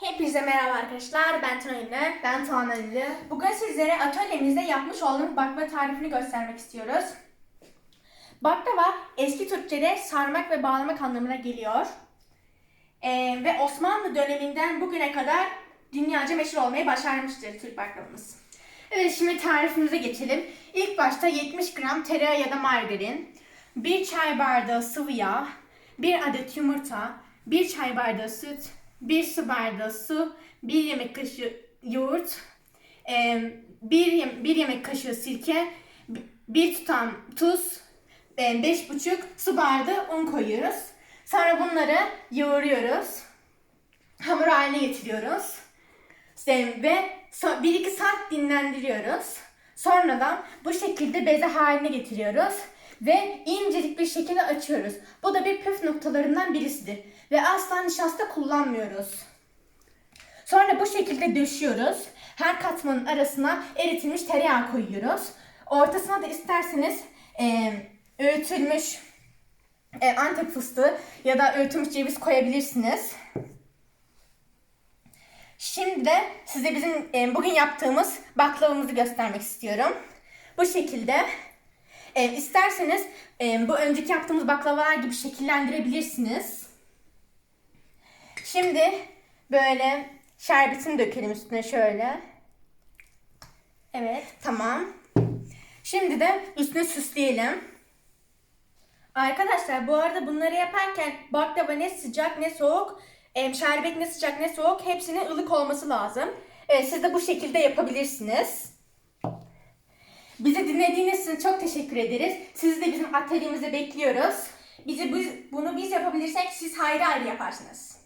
Hepinize merhaba arkadaşlar. Ben Ünlü. Ben Ali. Bugün sizlere atölyemizde yapmış olduğumuz baklava tarifini göstermek istiyoruz. Baklava eski Türkçe'de sarmak ve bağlamak anlamına geliyor. Ee, ve Osmanlı döneminden bugüne kadar dünyaca meşhur olmayı başarmıştır Türk baklavamız. Evet şimdi tarifimize geçelim. İlk başta 70 gram tereyağı ya da margarin, 1 çay bardağı sıvı yağ, 1 adet yumurta, 1 çay bardağı süt, 1 su bardağı su, 1 yemek kaşığı yoğurt, 1, 1 yemek kaşığı sirke, 1 tutam tuz, 5,5 su bardağı un koyuyoruz. Sonra bunları yoğuruyoruz. Hamur haline getiriyoruz. İşte ve 1-2 saat dinlendiriyoruz. Sonradan bu şekilde beze haline getiriyoruz ve incecik bir şekilde açıyoruz. Bu da bir püf noktalarından birisidir ve asla nişasta kullanmıyoruz. Sonra bu şekilde döşüyoruz. Her katmanın arasına eritilmiş tereyağı koyuyoruz. Ortasına da isterseniz e, öğütülmüş e, antep fıstığı ya da öğütülmüş ceviz koyabilirsiniz. Şimdi de size bizim e, bugün yaptığımız baklavamızı göstermek istiyorum. Bu şekilde. E, isterseniz e, bu önceki yaptığımız baklavalar gibi şekillendirebilirsiniz. Şimdi böyle şerbetini dökelim üstüne şöyle. Evet tamam. Şimdi de üstüne süsleyelim. Arkadaşlar bu arada bunları yaparken baklava ne sıcak ne soğuk, şerbet ne sıcak ne soğuk hepsinin ılık olması lazım. Evet, siz de bu şekilde yapabilirsiniz. Bizi dinlediğiniz için çok teşekkür ederiz. Sizi de bizim atölyemizde bekliyoruz. Bizi biz, bunu biz yapabilirsek siz ayrı ayrı yaparsınız.